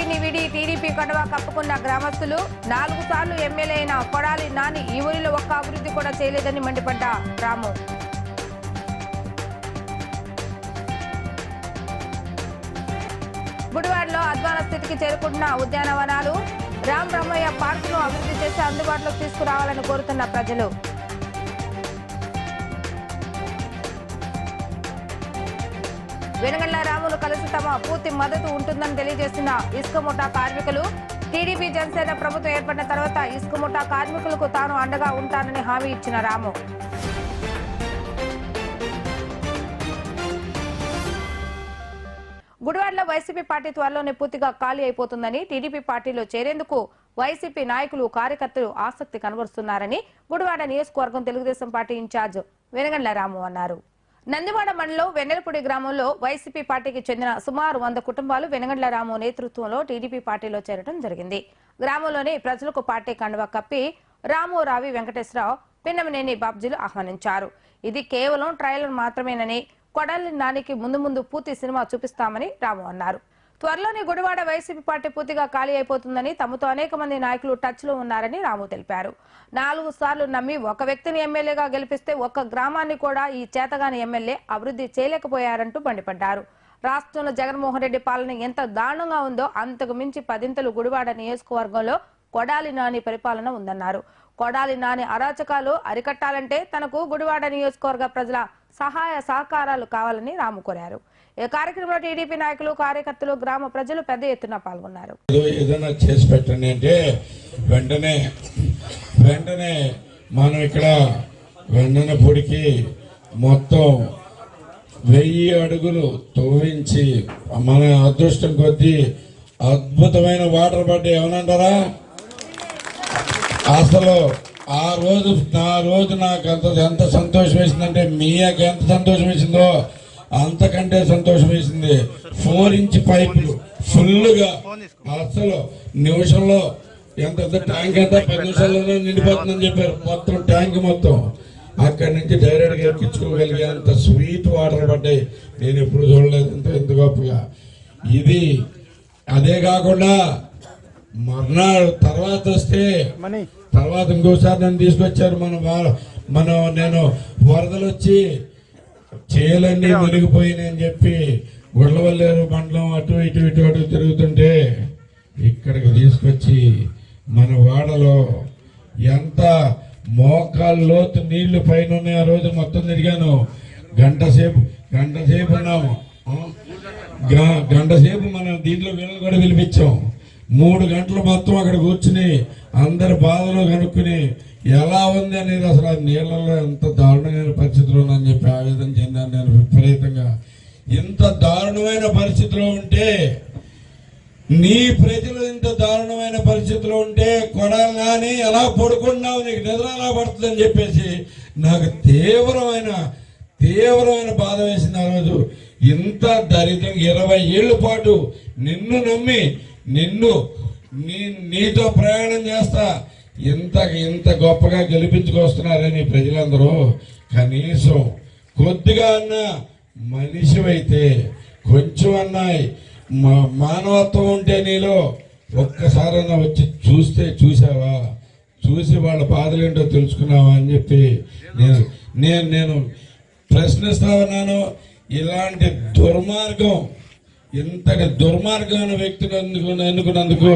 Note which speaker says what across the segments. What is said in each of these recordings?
Speaker 1: వైసీపీని విడి టీడీపీ కండువా కప్పుకున్న గ్రామస్తులు నాలుగు సార్లు ఎమ్మెల్యే అయిన కొడాలి నాని ఈ ఊరిలో ఒక్క అభివృద్ధి కూడా చేయలేదని మండిపడ్డ రాము. గుడివాడలో అధ్వాన స్థితికి చేరుకుంటున్న ఉద్యానవనాలు రామ్ రమయ్య పార్కును అభివృద్ధి చేసి అందుబాటులోకి తీసుకురావాలని కోరుతున్న ప్రజలు. వెనగండ్ల రాములు కలిసి తమ పూర్తి మద్దతు ఉంటుందని తెలియజేసిన ఇసుక ముఠా కార్మికులు టీడీపీ జనసేన ప్రభుత్వం ఏర్పడిన తర్వాత ఇసుక ముఠా కార్మికులకు తాను అండగా ఉంటానని హామీ ఇచ్చిన రాము. గుడివాడలో వైసీపీ పార్టీ త్వరలోనే పూర్తిగా ఖాళీ అయిపోతుందని టీడీపీ పార్టీలో చేరేందుకు వైసీపీ నాయకులు కార్యకర్తలు ఆసక్తి కనబరుస్తున్నారని గుడివాడ నియోజకవర్గం తెలుగుదేశం పార్టీ ఇన్ఛార్జ్ వెనగండ్ల రాము అన్నారు. నందివాడ మండలం వెన్నెలపూడి గ్రామంలో వైసీపీ పార్టీకి చెందిన సుమారు వంద కుటుంబాలు వెనగండ్ల రాము నేతృత్వంలో టీడీపీ పార్టీలో చేరడం జరిగింది. గ్రామంలోని ప్రజలకు పార్టీ కండువా కప్పి రాము రావి వెంకటేశ్వరరావు పిన్నమనేని బాబ్జీలు ఆహ్వానించారు. ఇది కేవలం ట్రయలర్ మాత్రమేనని కొడాలి నానికి ముందు ముందు పూర్తి సినిమా చూపిస్తామని రాము అన్నారు. త్వరలోనే గుడివాడ వైసీపీ పార్టీ పూర్తిగా ఖాళీ అయిపోతుందని తమతో అనేక మంది నాయకులు టచ్లో ఉన్నారని రాము తెలిపారు. నాలుగు సార్లు నమ్మి ఒక వ్యక్తిని ఎమ్మెల్యేగా గెలిపిస్తే ఒక్క గ్రామాన్ని కూడా ఈ చేతగాని ఎమ్మెల్యే అభివృద్ధి చేయలేకపోయారంటూ మండిపడ్డారు. రాష్ట్రంలో జగన్మోహన్ రెడ్డి పాలన ఎంత దారుణంగా ఉందో అంతకు మించి పదింతలు గుడివాడ నియోజకవర్గంలో కొడాలి నాని పరిపాలన ఉందన్నారు. కొడాలి నాని అరాచకాలు అరికట్టాలంటే తనకు గుడివాడ నియోజకవర్గ ప్రజల సహాయ సహకారాలు కావాలని రాము కోరారు. ఈ కార్యక్రమంలో టీడీపీ నాయకులు కార్యకర్తలు గ్రామ ప్రజలు పెద్ద ఎత్తున పాల్గొన్నారు.
Speaker 2: ఏదైనా చేసి పెట్టండి అంటే వెంటనే వెంటనే మనం ఇక్కడ వెంటనే పొడికి మొత్తం వెయ్యి అడుగులు తోవించి మన అదృష్టం కొద్దీ అద్భుతమైన వాటర్ పడ్డాయి ఏమనంటారా? అసలు ఆ రోజు నా రోజు నాకు అంత ఎంత సంతోషం వేసిందంటే మీయాకి ఎంత సంతోషం వేసిందో అంతకంటే సంతోషం వేసింది ఫోర్ ఇంచ్ పైపులు ఫుల్గా అసలు నిమిషంలో ఎంత ఎంత ట్యాంక్ ఎంత? పది నిమిషాల్లోనే నిండిపోతుందని చెప్పారు. మొత్తం ట్యాంక్ మొత్తం. అక్కడి నుంచి డైరెక్ట్గా ఎక్కించుకోగలిగే అంత స్వీట్ వాటర్ పడ్డాయి. నేను ఎప్పుడు చూడలేదు. ఇంత ఎంత గొప్పగా. ఇది అదే కాకుండా మర్నాడు తర్వాత వస్తే తర్వాత ఇంకోసారి నన్ను తీసుకొచ్చారు. మన మనం నేను వరదలు వచ్చి చేలన్నీ మునిగిపోయినాయని చెప్పి గుడ్లవల్లేరు మండలం అటు ఇటు ఇటు అటు తిరుగుతుంటే ఇక్కడికి తీసుకొచ్చి మన వాడలో ఎంత మోకాలు లోతు నీళ్ళు పైన ఉన్నాయి ఆ రోజు మొత్తం తిరిగాను. గంట సేపు గంట సేపు ఉన్నాము గంట సేపు మనం దీంట్లో వీళ్ళని కూడా పిలిపించాం. మూడు గంటలు మొత్తం అక్కడ కూర్చుని అందరి బాధలు కనుక్కుని ఎలా ఉంది అనేది అసలు ఆ నీళ్ళలో ఎంత దారుణమైన పరిస్థితిలో ఉందని చెప్పి ఆవేదన చెందాను నేను విపరీతంగా. ఇంత దారుణమైన పరిస్థితిలో ఉంటే నీ ప్రజలు ఇంత దారుణమైన పరిస్థితిలో ఉంటే కొడాలి కానీ ఎలా పడుకున్నావు నీకు నిద్ర ఎలా పడుతుందని చెప్పేసి నాకు తీవ్రమైన తీవ్రమైన బాధ వేసింది ఆ రోజు. ఇంత దరిద్రం ఇరవై ఏళ్ళ పాటు నిన్ను నమ్మి నిన్ను నీ నీతో ప్రయాణం చేస్తా ఇంత ఇంత గొప్పగా గెలిపించుకొస్తున్నారని ప్రజలందరూ. కనీసం కొద్దిగా అన్నా మనిషివైతే కొంచెం అన్నాయి మా- మానవత్వం ఉంటే నీలో ఒక్కసారన్నా వచ్చి చూస్తే చూసావా? చూసి వాళ్ళ బాధలు ఏంటో తెలుసుకున్నావా అని చెప్పి నేను నేను నేను ప్రశ్నిస్తా ఉన్నాను ఇలాంటి దుర్మార్గం ఇంతటి దుర్మార్గమైన వ్యక్తిని ఎందుకు ఎన్నుకున్నందుకు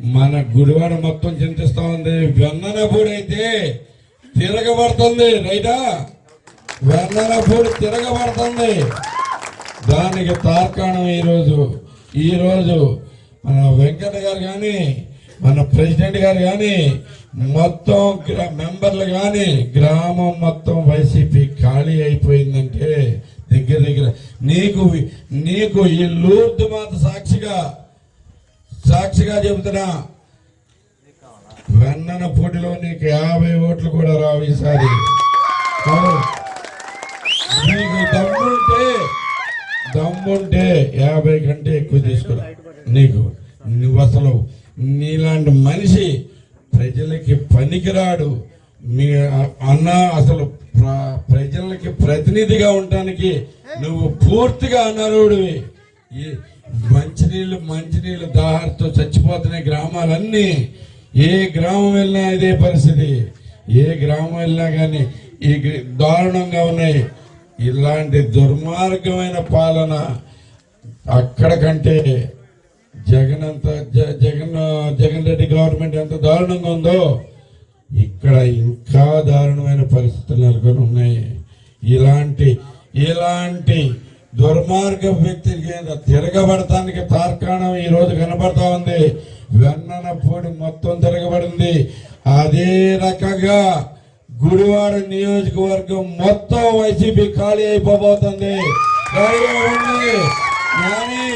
Speaker 2: మన గుడివాడ మొత్తం చింతిస్తా ఉంది. వెన్ననపూడి అయితే తిరగబడుతుంది రైటా? వెన్ననపూడి తిరగబడుతుంది. దానికి తార్కాణం ఈరోజు ఈరోజు మన వెంకట గారు కానీ మన ప్రెసిడెంట్ గారు కానీ మొత్తం మెంబర్లు కానీ గ్రామం మొత్తం వైసీపీ ఖాళీ అయిపోయిందంటే దగ్గర దగ్గర నీకు నీకు ఈ లూర్దు మాత సాక్షిగా సాక్షిగా చెబుతున్నా వెన్నన పోటీలో నీకు యాభై ఓట్లు కూడా రావు ఈసారి. నీకు దమ్ముంటే దమ్ముంటే యాభై కంటే ఎక్కువ తీసుకురా. నీకు నువ్వు అసలు నీలాంటి మనిషి ప్రజలకి పనికిరాడు. మీ అన్న అసలు ప్ర- ప్రజలకి ప్రతినిధిగా ఉండటానికి నువ్వు పూర్తిగా అనర్హుడివి. మంచినీళ్ళు మంచినీళ్ళు దాహార్తో చచ్చిపోతున్న గ్రామాలన్నీ. ఏ గ్రామం వెళ్ళినా ఇదే పరిస్థితి. ఏ గ్రామం వెళ్ళినా కానీ ఈ దారుణంగా ఉన్నాయి. ఇలాంటి దుర్మార్గమైన పాలన అక్కడ కంటే జగన్ అంత జగన్ జగన్ రెడ్డి గవర్నమెంట్ ఎంత దారుణంగా ఉందో ఇక్కడ ఇంకా దారుణమైన పరిస్థితులు నెలకొని ఉన్నాయి. ఇలాంటి ఇలాంటి దుర్మార్గ వ్యక్తి మీద తిరగబడటానికి తార్కాణం ఈ రోజు కనబడతా ఉంది. వెన్నన పూడి మొత్తం తిరగబడింది. అదే రకంగా గుడివాడ నియోజకవర్గం మొత్తం వైసీపీ ఖాళీ అయిపోబోతుంది. కానీ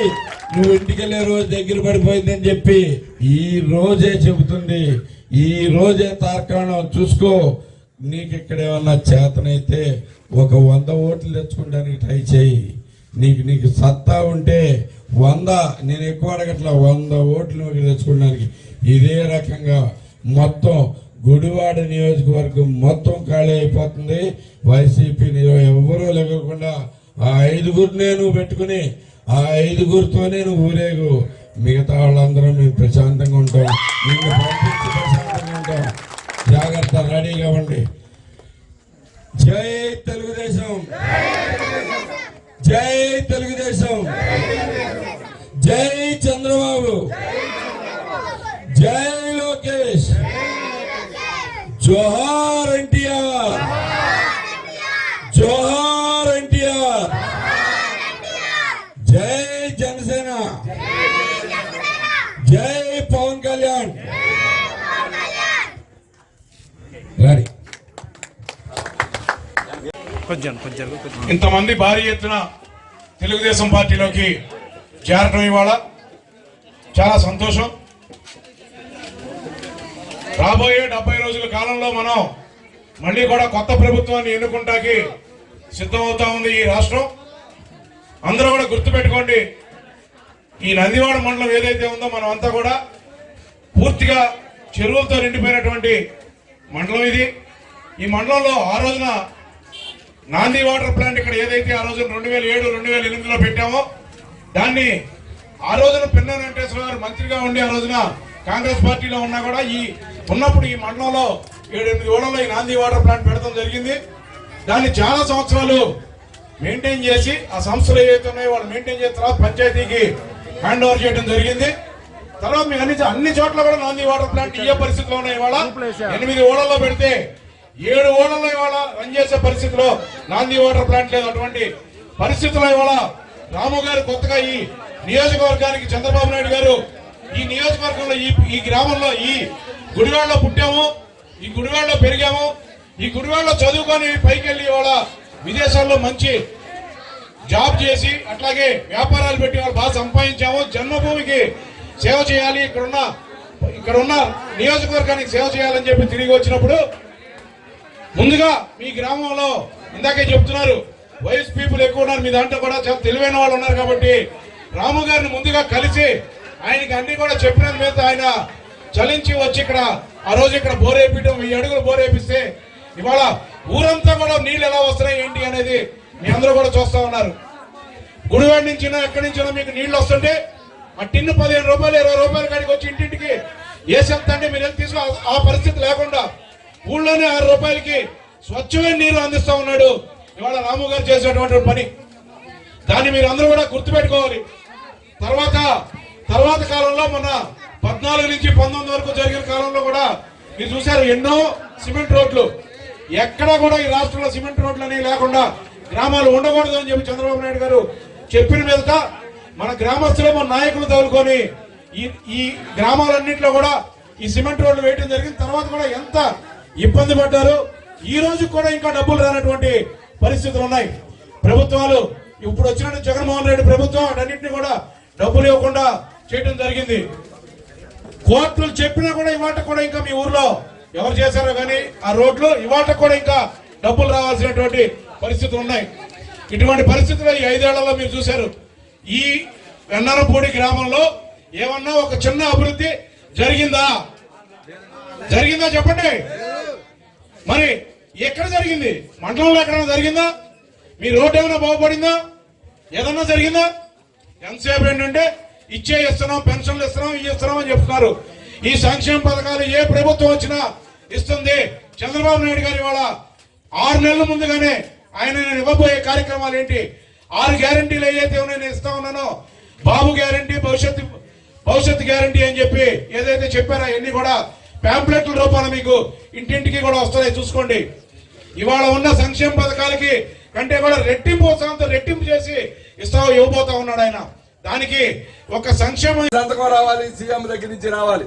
Speaker 2: నువ్వు ఇంటికెళ్ళే రోజు దగ్గర పడిపోయిందని చెప్పి ఈ రోజే చెబుతుంది. ఈ రోజే తార్కాణం చూసుకో. నీకు ఇక్కడ ఏమన్నా చేతనైతే ఒక వంద ఓట్లు తెచ్చుకోవడానికి ట్రై చేయి. నీకు నీకు సత్తా ఉంటే వంద నేను ఎక్కువ అడగట్లా వంద ఓట్లు తెచ్చుకోవడానికి ఇదే రకంగా మొత్తం గుడివాడ నియోజకవర్గం మొత్తం ఖాళీ అయిపోతుంది. వైసీపీ ఎవరూ లేకుండా ఆ ఐదుగురినే నువ్వు పెట్టుకుని ఆ ఐదుగురితోనే నువ్వు ఊరేగు. మిగతా వాళ్ళందరం మేము ప్రశాంతంగా ఉంటాం. నిన్ను పంపించి ప్రశాంతంగా ఉంటాం. జాగ్రత్త రెడీగా ఉండి. జై తెలుగుదేశం! జై తెలుగుదేశం. జై చంద్రబాబు. జై లోకేష్. జోహార్ ఎన్టీఆర్ జోహార్ ఎన్టీఆర్ జై జనసేన జై పవన్ కళ్యాణ్ రెడీ
Speaker 3: కొంచెం కొంచెం కొంచెం
Speaker 4: ఇంతమంది భారీ ఎత్తున తెలుగుదేశం పార్టీలోకి చేరటం ఇవాళ చాలా సంతోషం. రాబోయే డెబ్బై రోజుల కాలంలో మనం మళ్ళీ కూడా కొత్త ప్రభుత్వాన్ని ఎన్నుకుంటాకి సిద్ధమవుతా ఉంది ఈ రాష్ట్రం. అందరూ కూడా గుర్తుపెట్టుకోండి ఈ నందివాడ మండలం ఏదైతే ఉందో మనం అంతా కూడా పూర్తిగా చెరువులతో నిండిపోయినటువంటి మండలం ఇది. ఈ మండలంలో ఆ రోజున నాంది వాటర్ ప్లాంట్ ఇక్కడ ఏదైతే ఆ రోజున రెండు వేల ఏడు రెండు వేల ఎనిమిదిలో పెట్టామో దాన్ని ఆ రోజున పిన్న వెంకటేశ్వర గారు మంత్రిగా ఉండి ఆ రోజున కాంగ్రెస్ పార్టీలో ఉన్నా కూడా ఈ ఉన్నప్పుడు ఈ మండలంలో ఏడు ఎనిమిది ఓడల్లో ఈ నాంది వాటర్ ప్లాంట్ పెడతాం జరిగింది. దాన్ని చాలా సంవత్సరాలు మెయింటైన్ చేసి ఆ సంస్థలు ఏవైతే ఉన్నాయో వాళ్ళు మెయింటైన్ చేసిన తర్వాత పంచాయతీకి హ్యాండ్ ఓవర్ చేయడం జరిగింది. తర్వాత మీకు అన్ని అన్ని చోట్ల కూడా నాంది వాటర్ ప్లాంట్ ఇయ్యే పరిస్థితిలో ఉన్నాయి ఇవాళ. ఎనిమిది ఓడల్లో పెడితే ఏడు ఓడల్లో ఇవాళ రన్ చేసే పరిస్థితిలో నాంది వాటర్ ప్లాంట్ లేదు అటువంటి పరిస్థితుల్లో ఇవాళ రాము గారు కొత్తగా ఈ నియోజకవర్గానికి చంద్రబాబు నాయుడు గారు ఈ నియోజకవర్గంలో ఈ ఈ గ్రామంలో ఈ గుడివాడలో పుట్టాము ఈ గుడివాడలో పెరిగాము ఈ గుడివాడలో చదువుకొని పైకి వెళ్ళి ఇవాళ విదేశాల్లో మంచి జాబ్ చేసి అట్లాగే వ్యాపారాలు పెట్టి వాళ్ళు బాగా సంపాదించాము. జన్మభూమికి సేవ చేయాలి. ఇక్కడున్న ఇక్కడ ఉన్న నియోజకవర్గానికి సేవ చేయాలని చెప్పి తిరిగి వచ్చినప్పుడు ముందుగా మీ గ్రామంలో ఇందాకే చెప్తున్నారు వయసు పీపుల్ ఎక్కువ ఉన్నారు మీ దాంట్లో కూడా చాలా తెలివైన వాళ్ళు ఉన్నారు కాబట్టి రాము గారిని ముందుగా కలిసి ఆయనకి అన్ని కూడా చెప్పిన మీద ఆయన చలించి వచ్చి ఇక్కడ ఆ రోజు ఇక్కడ బోరేపించడం ఈ అడుగులు బోరేపిస్తే ఇవాళ ఊరంతా కూడా నీళ్ళు ఎలా వస్తున్నాయి ఏంటి అనేది మీ అందరూ కూడా చూస్తా ఉన్నారు. గుడివాడి నుంచి ఎక్కడి నుంచినా మీకు నీళ్ళు వస్తుంటే ఆ టిన్ను పదిహేను రూపాయలు ఇరవై రూపాయల కాడికి వచ్చి ఇంటింటికి వేసేస్తా అంటే మీరు వెళ్ళి తీసుకో ఆ పరిస్థితి లేకుండా ఊళ్ళోనే ఆరు రూపాయలకి స్వచ్ఛమైన నీరు అందిస్తా ఉన్నాడు. ఇవాళ రాము గారు చేసినటువంటి పని. దాన్ని మీరు అందరూ కూడా గుర్తుపెట్టుకోవాలి. తర్వాత తర్వాత కాలంలో మొన్న పద్నాలుగు నుంచి పంతొమ్మిది వరకు జరిగిన కాలంలో కూడా మీరు చూశారు ఎన్నో సిమెంట్ రోడ్లు. ఎక్కడా కూడా ఈ రాష్ట్రంలో సిమెంట్ రోడ్లు అనేవి లేకుండా గ్రామాలు ఉండకూడదు అని చెప్పి చంద్రబాబు నాయుడు గారు చెప్పిన మీదట మన గ్రామస్తులే మన నాయకులు తగులుకొని ఈ ఈ గ్రామాలన్నింటిలో కూడా ఈ సిమెంట్ రోడ్లు వేయడం జరిగింది. తర్వాత కూడా ఎంత ఇబ్బంది పడ్డారు. ఈ రోజు కూడా ఇంకా డబ్బులు రానటువంటి పరిస్థితులు ఉన్నాయి. ప్రభుత్వాలు ఇప్పుడు వచ్చిన జగన్మోహన్ రెడ్డి ప్రభుత్వం అన్నింటినీ కూడా డబ్బులు ఇవ్వకుండా చేయడం జరిగింది. కోర్టులు చెప్పినా కూడా ఇవాట కూడా ఇంకా మీ ఊర్లో ఎవరు చేశారో కానీ ఆ రోడ్లు ఇవాట కూడా ఇంకా డబ్బులు రావాల్సినటువంటి పరిస్థితులు ఉన్నాయి. ఇటువంటి పరిస్థితులు ఈ ఐదేళ్ళలో మీరు చూశారు. ఈ వెన్నరపూడి గ్రామంలో ఏమన్నా ఒక చిన్న అభివృద్ధి జరిగిందా? జరిగిందా చెప్పండి. మరి ఎక్కడ జరిగింది? మండలంలో ఎక్కడైనా జరిగిందా? మీ రోడ్డు ఏమైనా బాగుపడిందా? ఏదన్నా జరిగిందా? ఎంతసేపు ఏంటంటే ఇచ్చే ఇస్తున్నాం పెన్షన్లు ఇస్తున్నాం ఇవి ఇస్తున్నాం అని చెప్తున్నారు. ఈ సంక్షేమ పథకాలు ఏ ప్రభుత్వం వచ్చినా ఇస్తుంది. చంద్రబాబు నాయుడు గారు ఇవాళ ఆరు నెలల ముందుగానే ఆయన నేను ఇవ్వబోయే కార్యక్రమాలు ఏంటి? ఆరు గ్యారంటీలు ఏదైతే నేను ఇస్తా ఉన్నానో బాబు గ్యారంటీ భవిష్యత్తు భవిష్యత్తు గ్యారంటీ అని చెప్పి ఏదైతే చెప్పారో అవన్నీ కూడా ప్యాంప్లెట్ల రూపాన మీకు ఇంటింటికి కూడా వస్తున్నాయి చూసుకోండి. ఇవాళ ఉన్న సంక్షేమ పథకాలకి కంటే కూడా రెట్టింపు ఉత్సాహంతో రెట్టింపు చేసి ఇస్తావు ఇవ్వబోతా ఉన్నాడు ఆయన. దానికి ఒక సంక్షేమ
Speaker 5: సంతకం రావాలి సీఎం దగ్గర నుంచి రావాలి.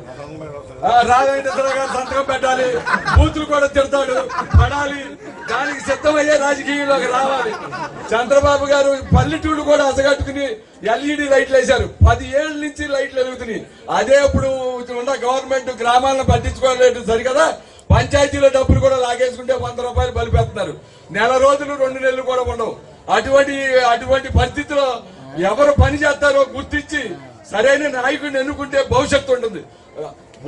Speaker 5: ఆ, రాఘవేంద్ర గారు సంతకం పెట్టాలి. బూతులు కూడా తిడతాడు. పడాలి. దానికి సిద్ధమయ్యే రాజకీయంలోకి రావాలి. చంద్రబాబు గారు పల్లెటూళ్ళు కూడా అసగట్టుకుని ఎల్ఈడి లైట్లు వేశారు. పది ఏళ్ళ నుంచి లైట్లు వెలుగుతున్నాయి. అదే ఇప్పుడు ఉన్న గవర్నమెంట్ గ్రామాలను పట్టించుకోలేదు సరికదా? పంచాయతీలో డబ్బులు కూడా లాగేసుకుంటే వంద రూపాయలు బలిపేస్తున్నారు. నెల రోజులు రెండు నెలలు కూడా ఉండవు. అటువంటి అటువంటి పరిస్థితిలో ఎవరు పని చేస్తారో గుర్తించి సరైన నాయకుడిని ఎన్నుకుంటే భవిష్యత్తు ఉంటుంది.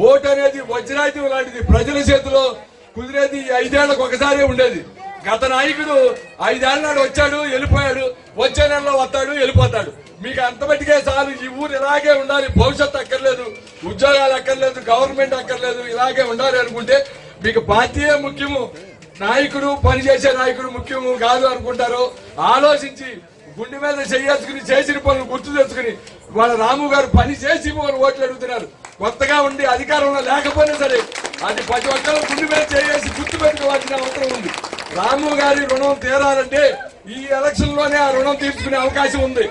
Speaker 5: ఓటు అనేది వజ్రాయుధం లాంటిది. ప్రజల చేతిలో కుదిరేది ఐదేళ్ళకు ఒకసారి ఉండేది. గత నాయకుడు ఐదేళ్ళ నాడు వచ్చాడు వెళ్ళిపోయాడు. వచ్చే నెలలో వస్తాడు వెళ్ళిపోతాడు. మీకు అంతమటికే చాలు. ఈ ఊరు ఇలాగే ఉండాలి. భవిష్యత్తు అక్కర్లేదు. ఉద్యోగాలు అక్కర్లేదు. గవర్నమెంట్ అక్కర్లేదు. ఇలాగే ఉండాలి అనుకుంటే మీకు పార్టీయే ముఖ్యము. నాయకుడు పనిచేసే నాయకుడు ముఖ్యము కాదు అనుకుంటారు ఆలోచించి గుండె మీద చేసుకుని చేసిన పనులు గుర్తు తెచ్చుకుని వాళ్ళ రాము గారు పని చేసి వాళ్ళు ఓట్లు అడుగుతున్నారు. కొత్తగా ఉండి అధికారంలో లేకపోయినా సరే అది ప్రతి ఒక్కరు గుండె మీద చేసి గుర్తు పెట్టుకోవాల్సిన అవసరం ఉంది. రాము గారి రుణం తీరాలంటే ఈ ఎలక్షన్లోనే ఆ రుణం తీర్చుకునే అవకాశం ఉంది.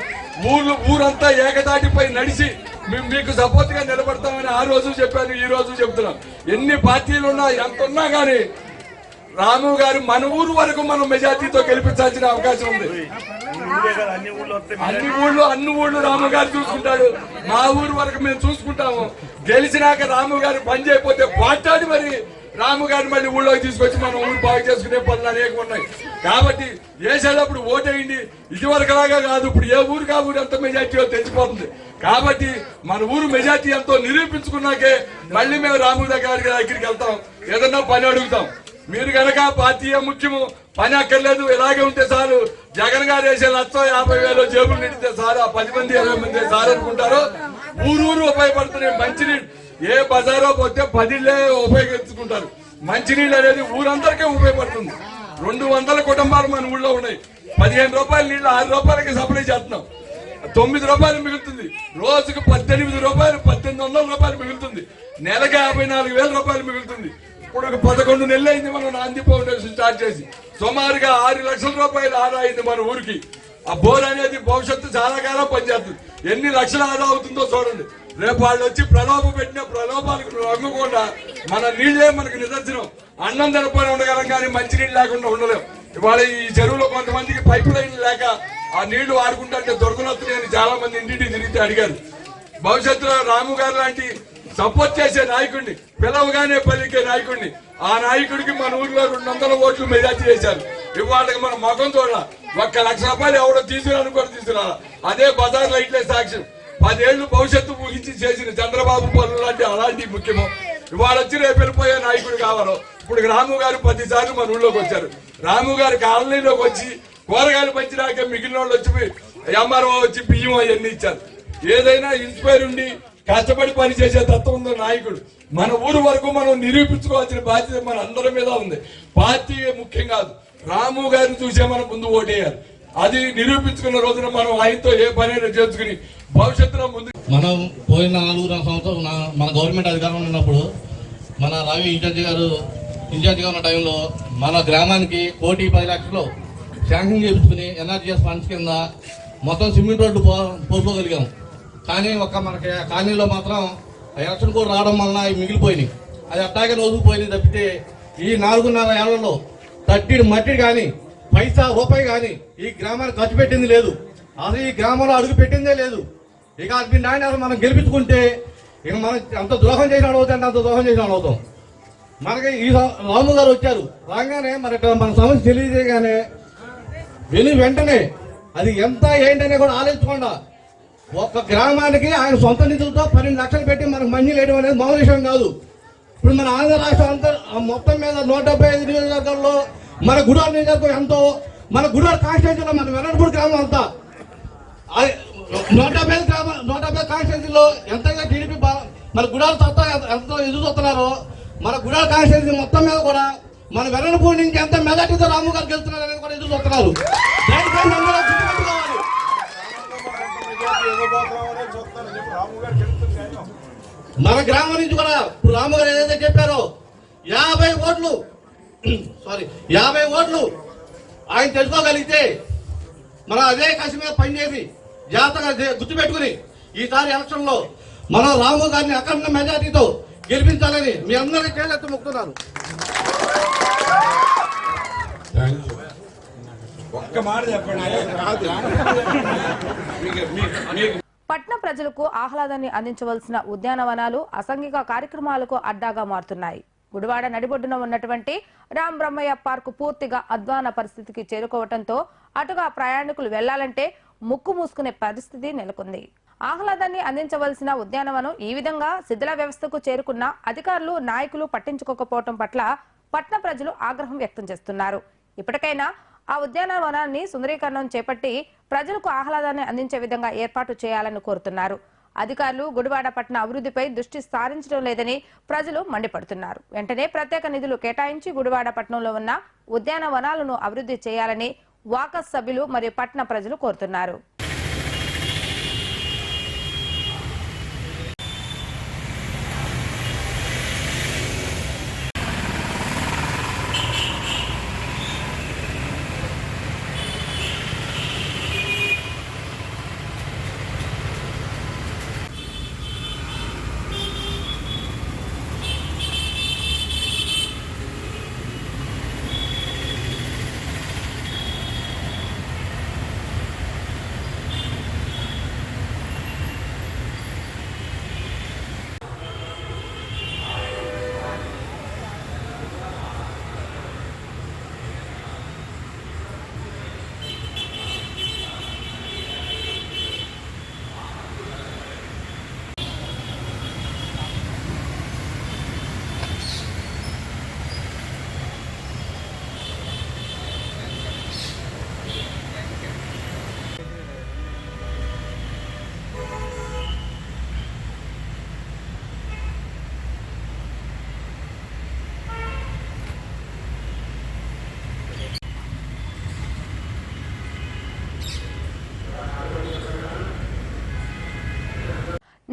Speaker 5: ఊర్లు ఊరంతా ఏకతాటిపై నడిచి మేము మీకు సపోర్ట్గా నిలబడతామని ఆ రోజు చెప్పాను ఈ రోజు చెప్తున్నాం ఎన్ని పార్టీలు ఉన్నా ఎంత ఉన్నా కానీ రాము గారు మన ఊరు వరకు మనం మెజార్టీతో గెలిపించాల్సిన అవకాశం ఉంది.
Speaker 3: అన్ని ఊళ్ళో
Speaker 5: ఊళ్ళు అన్ని ఊళ్ళు రాము గారు చూసుకుంటాడు. మా ఊరు వరకు మేము చూసుకుంటాము. గెలిచినాక రాము గారు పని చేయకపోతే పాటాడు మరి. రాము గారిని మళ్ళీ ఊళ్ళోకి తీసుకొచ్చి మనం ఊరు బాగు చేసుకునే పనులు అనేక ఉన్నాయి. కాబట్టి వేసేటప్పుడు ఓటేయండి. ఇదివరకు లాగా కాదు ఇప్పుడు ఏ ఊరు కా ఊరు ఎంత మెజార్టీయో తెలిసిపోతుంది. కాబట్టి మన ఊరు మెజార్టీ ఎంతో నిరూపించుకున్నాకే మళ్ళీ మేము రాము దగ్గర దగ్గరికి వెళ్తాం. ఏదన్నా పని అడుగుతాం. మీరు కనుక పార్టీ ముఖ్యము పని అక్కర్లేదు ఇలాగే ఉంటే చాలు. జగన్ గారు వేసే లక్ష యాభై వేలు జేబులు నిండితే చాలు ఆ పది మంది ఇరవై మంది చాలు అనుకుంటారు. ఊరూరు ఉపయోగపడుతున్నాయి మంచినీళ్ళు. ఏ బజారో పోతే పదిళ్ళే ఉపయోగించుకుంటారు. మంచినీళ్ళు అనేది ఊరందరికీ ఉపయోగపడుతుంది. రెండు వందల కుటుంబాలు మన ఊళ్ళో ఉన్నాయి. పదిహేను రూపాయల నీళ్ళు ఆరు రూపాయలకి సప్లై చేస్తున్నాం. తొమ్మిది రూపాయలు మిగులుతుంది. రోజుకు పద్దెనిమిది రూపాయలు పద్దెనిమిది వందల రూపాయలు మిగులుతుంది. నెలకి యాభై నాలుగు వేల రూపాయలు మిగులుతుంది. ఇప్పుడు ఒక పదకొండు నెలలు అయింది మనం నాంది ఫౌండేషన్ స్టార్ట్ చేసి. సుమారుగా ఆరు లక్షల రూపాయలు ఆదా అయింది మన ఊరికి. ఆ బోర్ అనేది భవిష్యత్తు చాలా కాలం పనిచేస్తుంది. ఎన్ని లక్షలు ఆదా అవుతుందో చూడండి. రేపు వాళ్ళు వచ్చి ప్రలోభం పెట్టిన ప్రలోభాలకు లొంగకుండా మన నీళ్ళే మనకు నిదర్శనం. అన్నం తినపోయి ఉండగలం కానీ మంచినీళ్ళు లేకుండా ఉండలేం. ఇవాళ ఈ చెరువులో కొంతమందికి పైప్ లైన్ లేక ఆ నీళ్ళు వాడుకుంటే దొరకనొస్తున్నాయని చాలా మంది ఇంటింటి తిరిగితే అడిగారు. భవిష్యత్తులో రాము గారు లాంటి సపోర్ట్ చేసే నాయకుడిని పిలవగానే పలికే నాయకుడిని ఆ నాయకుడికి మన ఊర్లో రెండు వందల ఓట్లు మెజార్టీ చేశారు. ఇవాళకి మన మగం చూడ ఒక్క లక్ష రూపాయలు ఎవడో తీసుకురాను కూడా తీసుకురాలా. అదే బజార్ లైట్లే సాక్ష్యం. పదేళ్ళు భవిష్యత్తు ఊహించి చేసిన చంద్రబాబు పనులు లాంటి అలాంటి ముఖ్యము. ఇవాళ వచ్చి రేపు వెళ్ళిపోయే నాయకుడు కావాలో. ఇప్పుడు రాము గారు పది సార్లు మన ఊళ్ళోకి వచ్చారు. రాము గారు కాలనీలోకి వచ్చి కూరగాయలు పంచినాక మిగిలిన వాళ్ళు వచ్చి ఎంఆర్ఓ వచ్చి బియ్యం అవన్నీ ఇచ్చారు. ఏదైనా ఇన్స్పైర్ ఉండి కష్టపడి పనిచేసే తత్వం ఉన్న నాయకుడు. మన ఊరు వరకు మనం నిరూపించుకోవాల్సిన బాధ్యత మన అందరి మీద ఉంది. పార్టీ ముఖ్యం కాదు. రాము గారిని చూసే మనం ముందు ఓటేయాలి. అది నిరూపించుకున్న రోజున మనం ఆయనతో ఏ పనైనా చేసుకుని భవిష్యత్తులో ముందు
Speaker 6: మనం పోయిన నాలుగు సంవత్సరం మన గవర్నమెంట్ అధికారంలో ఉన్నప్పుడు మన రవి ఇన్ఛార్జి గారు ఇన్ఛార్జిగా ఉన్న టైంలో మన గ్రామానికి కోటి పది లక్షలు శాంక్షన్ చేయించుకుని ఎన్ఆర్జీఎస్ ఫండ్స్ కింద మొత్తం సిమెంట్ రోడ్డు పో పోసుకోగలిగాం. కానీ ఒక్క మనకి కాలనీలో మాత్రం ఎలక్షన్ కూడా రావడం వలన అవి మిగిలిపోయినాయి. అది అట్టాగే వదిలిపోయింది తప్పితే ఈ నాలుగున్నర ఏళ్ళలో తట్టిడి మట్టి కానీ పైసా రూపాయి కానీ ఈ గ్రామానికి ఖర్చు పెట్టింది లేదు. అసలు ఈ గ్రామంలో అడుగు పెట్టిందే లేదు. ఇక మీ నాయన మనం గెలిపించుకుంటే ఇక మనం అంత ద్రోహం చేసిన అవుతాం అంత ద్రోహం చేసిన అవుతాం మనకి ఈ రాము గారు వచ్చారు. రాగానే మరి మన సమస్య తెలియజేయగానే విని వెంటనే అది ఎంత ఏంటనే కూడా ఆలోచించకుండా ఒక్క గ్రామానికి ఆయన సొంత నిధులతో పన్నెండు లక్షలు పెట్టి మనకు మంచి వేయడం అనేది మామూలు విషయం కాదు. ఇప్పుడు మన ఆంధ్ర రాష్ట్రం అంతా మొత్తం మీద నూట డెబ్బై ఐదు నియోజకవర్గాల్లో మన గుడూరు నియోజకవర్గం ఎంతో మన గుడూరు కాన్స్టిట్యూన్సీలో మన వెల్లడిపూడి గ్రామం అంతా. నూట డెబ్బై ఐదు గ్రామ నూట డెబ్బై కాన్స్టిట్యూన్సీలో ఎంతగా టీడీపీ మన గుడాలు సత్తా ఎంత- ఎంతో ఎదురు చూస్తున్నారో మన గుడాల కాన్స్టిట్యూన్సీ మొత్తం మీద కూడా మన వెల్లడిపూడి నుంచి ఎంత మెజార్టీతో రాము గారు గెలుస్తున్నారు అనేది కూడా ఎదురు చూస్తున్నారు. మన గ్రామం నుంచి కూడా ఇప్పుడు రాముగారు ఏదైతే చెప్పారో యాభై ఓట్లు సారీ యాభై ఓట్లు ఆయన తెలుసుకోగలిగితే మనం అదే కసి మీద పనిచేసి జాగ్రత్తగా గుర్తుపెట్టుకుని ఈసారి ఎలక్షన్లో మనం రాము గారిని అఖండ మెజార్టీతో గెలిపించాలని మీ అందరికీ కేళ్ళెత్తి మొక్కుతున్నాను.
Speaker 3: ఒక్క మాట చెప్పండి
Speaker 1: పట్న ప్రజలకు ఆహ్లాదాన్ని అందించవలసిన ఉద్యానవనాలు అసంఘిక కార్యక్రమాలకు అడ్డాగా మారుతున్నాయి. గుడివాడ నడిబొడ్డున ఉన్నటువంటి రామ్ బ్రహ్మయ్య పార్కు పూర్తిగా అధ్వాన పరిస్థితికి చేరుకోవడంతో అటుగా ప్రయాణికులు వెళ్ళాలంటే ముక్కు మూసుకునే పరిస్థితి నెలకొంది. ఆహ్లాదాన్ని అందించవలసిన ఉద్యానవనం ఈ విధంగా శిథిల వ్యవస్థకు చేరుకున్న అధికారులు నాయకులు పట్టించుకోకపోవటం పట్ల పట్న ప్రజలు ఆగ్రహం వ్యక్తం చేస్తున్నారు. ఇప్పటికైనా ఆ ఉద్యానవనాన్ని సుందరీకరణం చేపట్టి ప్రజలకు ఆహ్లాదాన్ని అందించే విధంగా ఏర్పాటు చేయాలని కోరుతున్నారు. అధికారులు గుడివాడ పట్టణ అభివృద్ధిపై దృష్టి సారించడం లేదని ప్రజలు మండిపడుతున్నారు. వెంటనే ప్రత్యేక నిధులు కేటాయించి గుడివాడ పట్టణంలో ఉన్న ఉద్యానవనాలను అభివృద్ధి చేయాలని వాకస్ సభ్యులు మరియు పట్టణ ప్రజలు కోరుతున్నారు.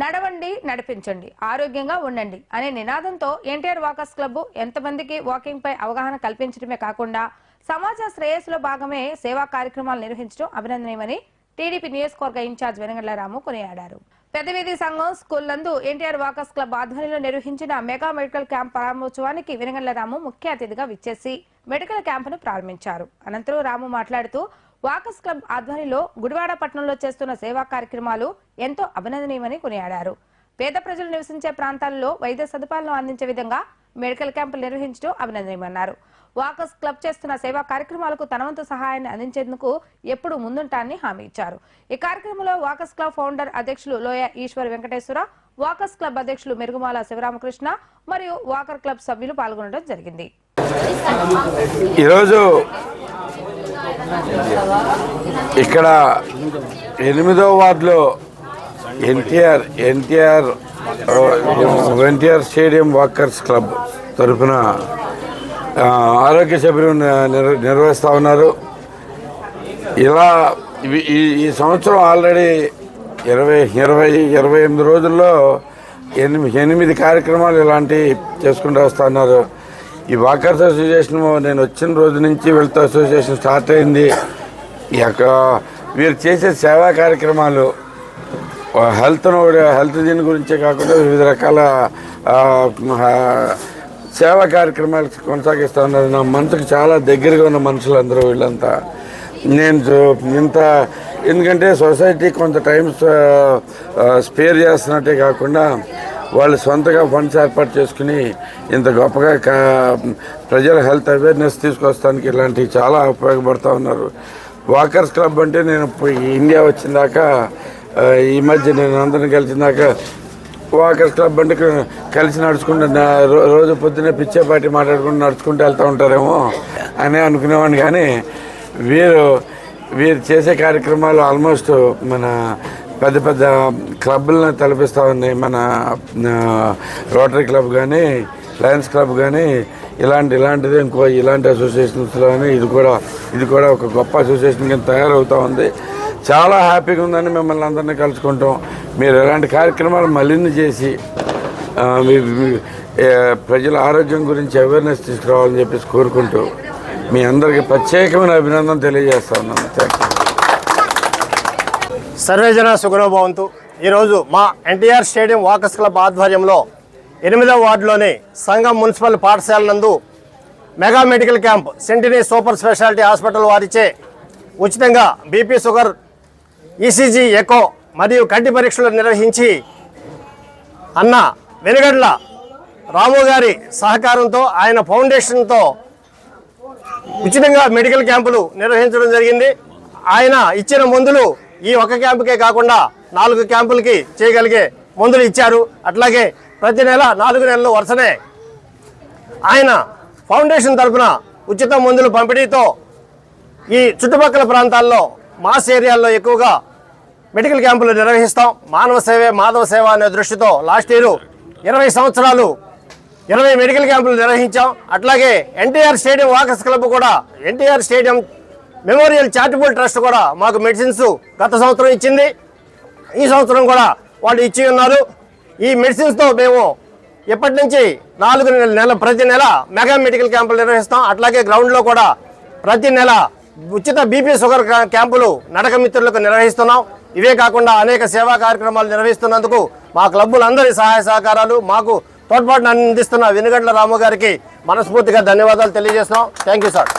Speaker 1: నడవండి నడిపించండి ఆరోగ్యంగా ఉండండి అనే నినాదంతో ఎన్టీఆర్ వాకర్స్ క్లబ్ ఎంతమందికి వాకింగ్ పై అవగాహన కల్పించడమే కాకుండా సమాజ శ్రేయస్సులో భాగమే సేవా కార్యక్రమాలు నిర్వహించడం అభినందనీయమని టీడీపీ నియోజకవర్గ ఇన్ఛార్జ్ వెనగండ్ల రాము కొనియాడారు పెద్దవీధి సంఘం స్కూల్ నందు ఎన్టీఆర్ వాకర్స్ క్లబ్ ఆధ్వర్యంలో నిర్వహించిన మెగా మెడికల్ క్యాంప్ ప్రారంభోత్సవానికి వెనగండ్ల రాము ముఖ్య అతిథిగా విచ్చేసి మెడికల్ క్యాంపును ప్రారంభించారు. అనంతరం రాము మాట్లాడుతూ వాకర్స్ క్లబ్ ఆధ్వర్యంలో గుడివాడ పట్టణంలో చేస్తున్న సేవా కార్యక్రమాలు ఎంతో అభినందనీయమని కొనియాడారు. పేద ప్రజలు నివసించే ప్రాంతాల్లో వైద్య సదుపాయాలను అందించే విధంగా మెడికల్ క్యాంపులు నిర్వహించడం అభినందనీయమన్నారు. వాకర్స్ క్లబ్ చేస్తున్న సేవా కార్యక్రమాలకు తనవంతు సహాయాన్ని అందించేందుకు ఎప్పుడు ముందుంటానని హామీ ఇచ్చారు. ఈ కార్యక్రమంలో వాకర్స్ క్లబ్ ఫౌండర్ అధ్యక్షులు లోయ ఈశ్వర్ వెంకటేశ్వర వాకర్స్ క్లబ్ అధ్యక్షులు మెరుగుమాల శివరామకృష్ణ మరియు వాకర్ క్లబ్ సభ్యులు పాల్గొనడం జరిగింది.
Speaker 2: ఈరోజు ఇక్కడ ఎనిమిదో వార్డులో NTR NTR NTR stadium walkers club తరఫున ఆరోగ్య శిబిరం నిర్వహిస్తూ ఉన్నారు. ఇలా ఇవి- ఈ ఈ సంవత్సరం ఆల్రెడీ ఇరవై ఇరవై ఇరవై ఎనిమిది రోజుల్లో ఎనిమిది ఎనిమిది కార్యక్రమాలు ఇలాంటివి చేసుకుంటూ వస్తున్నారు ఈ వాకర్స్ అసోసియేషన్ నేను వచ్చిన రోజు నుంచి వీళ్ళతో అసోసియేషన్ స్టార్ట్ అయింది. ఈ యొక్క వీరు చేసే సేవా కార్యక్రమాలు హెల్త్ హెల్త్ దీని గురించే కాకుండా వివిధ రకాల సేవా కార్యక్రమాలు కొనసాగిస్తూ ఉన్నారు. నా మనసుకు చాలా దగ్గరగా ఉన్న మనుషులు అందరూ వీళ్ళంతా. నేను ఇంత ఎందుకంటే సొసైటీ కొంత టైం స్పేర్ చేస్తున్నట్టే కాకుండా వాళ్ళు సొంతగా ఫండ్స్ ఏర్పాటు చేసుకుని ఇంత గొప్పగా కా- ప్రజల హెల్త్ అవేర్నెస్ తీసుకొస్తానికి ఇలాంటివి చాలా ఉపయోగపడుతూ ఉన్నారు. వాకర్స్ క్లబ్ అంటే నేను ఇండియా వచ్చిందాక ఈ మధ్య నేను అందరిని కలిసిందాక వాకర్స్ క్లబ్ అంటే కలిసి నడుచుకుంటూ నా- రో- రోజు పొద్దున్నే పిచ్చేపాటి మాట్లాడుకుంటూ నడుచుకుంటూ వెళ్తూ ఉంటారేమో అని అనుకునేవాడిని. కానీ వీరు వీరు చేసే కార్యక్రమాలు ఆల్మోస్ట్ మన పెద్ద పెద్ద క్లబ్లను తలపిస్తూ ఉన్నాయి మన రోటరీ క్లబ్ కానీ లయన్స్ క్లబ్ కానీ ఇలాంటి ఇలాంటిది ఇంకో ఇలాంటి అసోసియేషన్స్లో కానీ ఇది కూడా ఇది కూడా ఒక గొప్ప అసోసియేషన్ కింద తయారవుతూ ఉంది. చాలా హ్యాపీగా ఉందని మిమ్మల్ని అందరినీ కలుసుకుంటాం. మీరు ఇలాంటి కార్యక్రమాలు మలిన్ని చేసి మీ ప్రజల ఆరోగ్యం గురించి అవేర్నెస్ తీసుకురావాలని చెప్పేసి కోరుకుంటూ మీ అందరికీ ప్రత్యేకమైన అభినందన తెలియజేస్తా ఉన్నాను. థ్యాంక్ యూ
Speaker 7: సర్వేజన సుగుణభవంతు ఈరోజు మా ఎన్టీఆర్ స్టేడియం వాకర్స్ క్లబ్ ఆధ్వర్యంలో ఎనిమిదవ వార్డులోని సంఘం మున్సిపల్ పాఠశాల నందు mega medical camp Sentini super speciality hospital వారిచే ఉచితంగా బీపీ షుగర్ ఈసీజీ ఎకో మరియు కంటి పరీక్షలు నిర్వహించి అన్న వెనుగడ్ల రాము గారి సహకారంతో ఆయన ఫౌండేషన్తో ఉచితంగా మెడికల్ క్యాంపులు నిర్వహించడం జరిగింది. ఆయన ఇచ్చిన మందులు ఈ ఒక్క క్యాంపుకే కాకుండా నాలుగు క్యాంపులకి చేయగలిగే మందులు ఇచ్చారు. అట్లాగే ప్రతి నెల నాలుగు నెలలు వరుసనే ఆయన ఫౌండేషన్ తరపున ఉచిత మందులు పంపిణీతో ఈ చుట్టుపక్కల ప్రాంతాల్లో మాస్ ఏరియాల్లో ఎక్కువగా మెడికల్ క్యాంపులు నిర్వహిస్తాం. మానవ సేవే మాధవ సేవ అనే దృష్టితో లాస్ట్ ఇయర్ ఇరవై సంవత్సరాలు ఇరవై మెడికల్ క్యాంపులు నిర్వహించాం. అట్లాగే ఎన్టీఆర్ స్టేడియం వాకర్స్ క్లబ్ కూడా NTR stadium memorial charitable trust కూడా మాకు మెడిసిన్స్ గత సంవత్సరం ఇచ్చింది. ఈ సంవత్సరం కూడా వాళ్ళు ఇచ్చి ఉన్నారు. ఈ మెడిసిన్స్తో మేము ఇప్పటి నుంచి నాలుగు నెల నెల ప్రతి నెల మెగా మెడికల్ క్యాంపులు నిర్వహిస్తాం. అట్లాగే గ్రౌండ్లో కూడా ప్రతి నెల ఉచిత బీపీ షుగర్ క్యాంపులు నడక మిత్రులకు నిర్వహిస్తున్నాం. ఇవే కాకుండా అనేక సేవా కార్యక్రమాలు నిర్వహిస్తున్నందుకు మా క్లబ్బులందరి సహాయ సహకారాలు మాకు తోడ్పాటును అందిస్తున్న వెనుగండ్ల రాము గారికి మనస్ఫూర్తిగా ధన్యవాదాలు తెలియజేస్తున్నాం. Thank you sir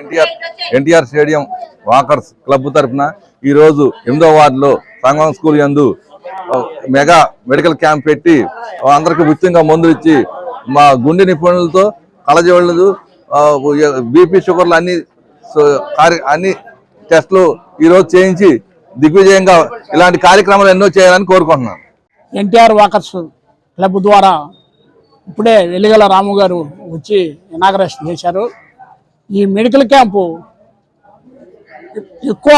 Speaker 8: NTR NTR stadium walkers club తరఫున ఈ రోజు ఎనిమిదో వార్డులో సంగం స్కూల్ యందు మెగా మెడికల్ క్యాంప్ పెట్టి అందరికి ఉచితంగా మందులు ఇచ్చి మా గుండె నిపుణులతో కలజోళ్ళు బీపీ షుగర్లు అన్ని అన్ని టెస్టులు ఈ రోజు చేయించి దిగ్విజయంగా ఇలాంటి కార్యక్రమాలు ఎన్నో చేయాలని కోరుకుంటున్నాను.
Speaker 9: ఎన్టీఆర్ వాకర్స్ క్లబ్ ద్వారా ఇప్పుడే వెలిగల రాము గారు వచ్చి ఇనాగరేషన్ చేశారు. ఈ మెడికల్ క్యాంపు ఎక్కువ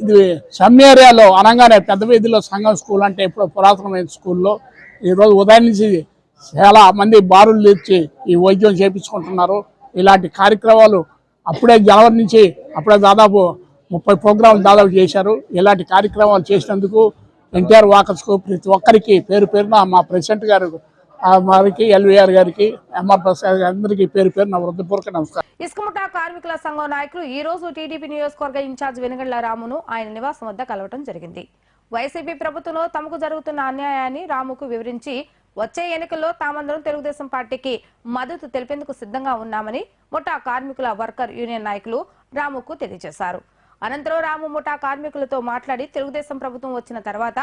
Speaker 9: ఇది సమ్ ఏరియాలో అనగానే పెద్ద వీధిలో సంఘం స్కూల్ అంటే ఇప్పుడు పురాతనమైన స్కూల్లో ఈరోజు ఉదయం నుంచి చాలా మంది బారులు తెచ్చి ఈ వైద్యం చేపించుకుంటున్నారు. ఇలాంటి కార్యక్రమాలు అప్పుడే జనవరి నుంచి అప్పుడే దాదాపు ముప్పై ప్రోగ్రాంలు దాదాపు చేశారు. ఇలాంటి కార్యక్రమాలు చేసినందుకు ఎన్టీఆర్ వాకర్స్కు ప్రతి ఒక్కరికి పేరు పేరున మా ప్రెసిడెంట్ గారు వారికి ఎల్వీఆర్ గారికి ఎంఆర్ ప్రసాద్ అందరికీ పేరు పేరు నా వృద్ధపూర్వక నమస్కారం.
Speaker 1: ఇసుకముఠా కార్మికుల సంఘం నాయకులు ఈ రోజు టీడీపీ నియోజకవర్గ ఇన్ఛార్జ్ వెనుగళ్ళ రామును ఆయన నివాసం వద్ద కలవటం జరిగింది. వైసీపీ ప్రభుత్వంలో తమకు జరుగుతున్న అన్యాయాన్ని రాముకు వివరించి వచ్చే ఎన్నికల్లో తామందరం తెలుగుదేశం పార్టీకి మద్దతు తెలిపేందుకు సిద్ధంగా ఉన్నామని ముఠా కార్మికుల వర్కర్ యూనియన్ నాయకులు రాముకు తెలియజేశారు. అనంతరం రాము ముఠా కార్మికులతో మాట్లాడి తెలుగుదేశం ప్రభుత్వం వచ్చిన తర్వాత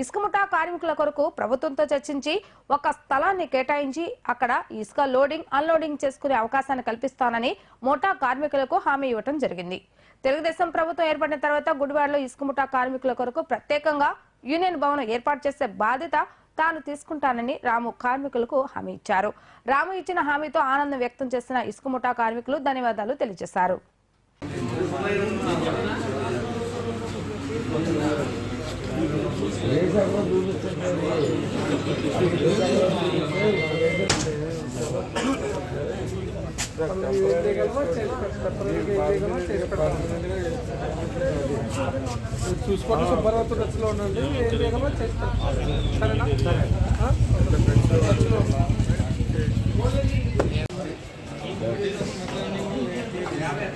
Speaker 1: ఇసుక ముఠా కార్మికుల కొరకు ప్రభుత్వంతో చర్చించి ఒక స్థలాన్ని కేటాయించి అక్కడ ఇసుక లోడింగ్ అన్లోడింగ్ చేసుకునే అవకాశాన్ని కల్పిస్తానని ముఠా కార్మికులకు హామీ ఇవ్వడం జరిగింది. తెలుగుదేశం ప్రభుత్వం ఏర్పడిన తర్వాత గుడివాడలో ఇసుక ముఠా కార్మికుల కొరకు ప్రత్యేకంగా యూనియన్ భవనం ఏర్పాటు చేసే బాధ్యత తాను తీసుకుంటానని రాము కార్మికులకు హామీ ఇచ్చారు. రాము ఇచ్చిన హామీతో ఆనందం వ్యక్తం చేసిన ఇసుక ముఠా కార్మికులు ధన్యవాదాలు తెలియజేశారు. చూసుకోండి
Speaker 10: సుబ్బారావుతో టచ్లో ఉండండి ఏ వేగమో చేస్తాను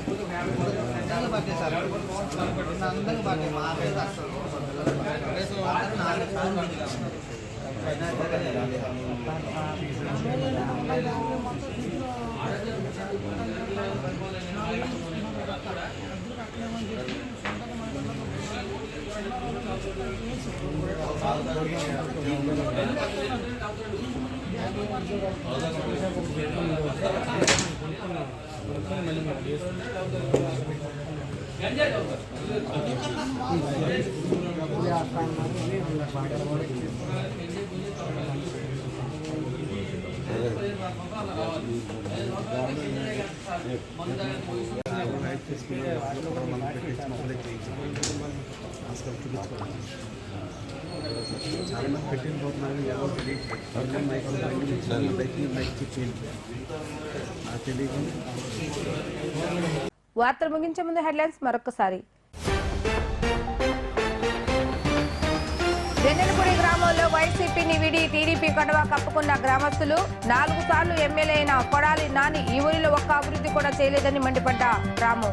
Speaker 10: ఉండండి నిజంగా పట్టే సార్ రెండు అందంగా పట్టే మా మీద అసలు నాలుగు సార్లు అవుతాడు పెట్టిన పోతున్నాను ఎవరు తెలియదు మైక్ మైక్ మైక్ చెప్పి
Speaker 1: వార్తలు ముగించే ముందు హెడ్లైన్స్ మరొకసారి వెన్నెలపూడి గ్రామంలో వైసీపీని విడి టీడీపీ కండువా కప్పుకున్న గ్రామస్తులు నాలుగు సార్లు ఎమ్మెల్యే అయిన కొడాలి నాని ఈ ఊరిలో ఒక్క అభివృద్ధి కూడా చేయలేదని మండిపడ్డ రాము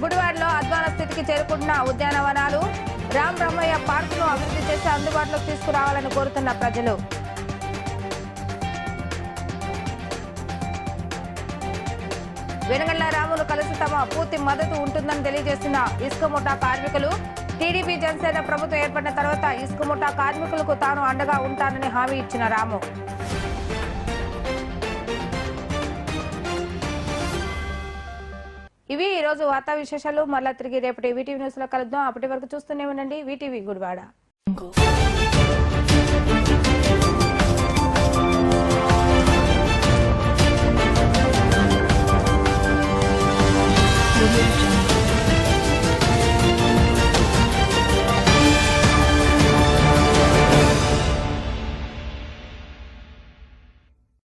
Speaker 1: గుడివాడలో అధ్వాన స్థితికి చేరుకుంటున్న ఉద్యానవనాలు రామ్ బ్రహ్మయ్య పార్కును అభివృద్ధి అందుబాటులోకి తీసుకురావాలని కోరుతున్న ప్రజలు. వెనగండ్ల రాములు కలిసి తమ పూర్తి మద్దతు ఉంటుందని తెలియజేసిన ఇసుక ముఠా కార్మికులు టీడీపీ జనసేన ప్రభుత్వం ఏర్పడిన తర్వాత ఇసుక ముఠా కార్మికులకు తాను అండగా ఉంటానని హామీ ఇచ్చిన రాము. ఇవి ఈ రోజు వార్తా విశేషాలు. మరలా తిరిగి రేపటి వీటీవీ న్యూస్లో కలుద్దాం. అప్పటి వరకు చూస్తూనే ఉండండి. వీటీవీ గుడివాడ. jungle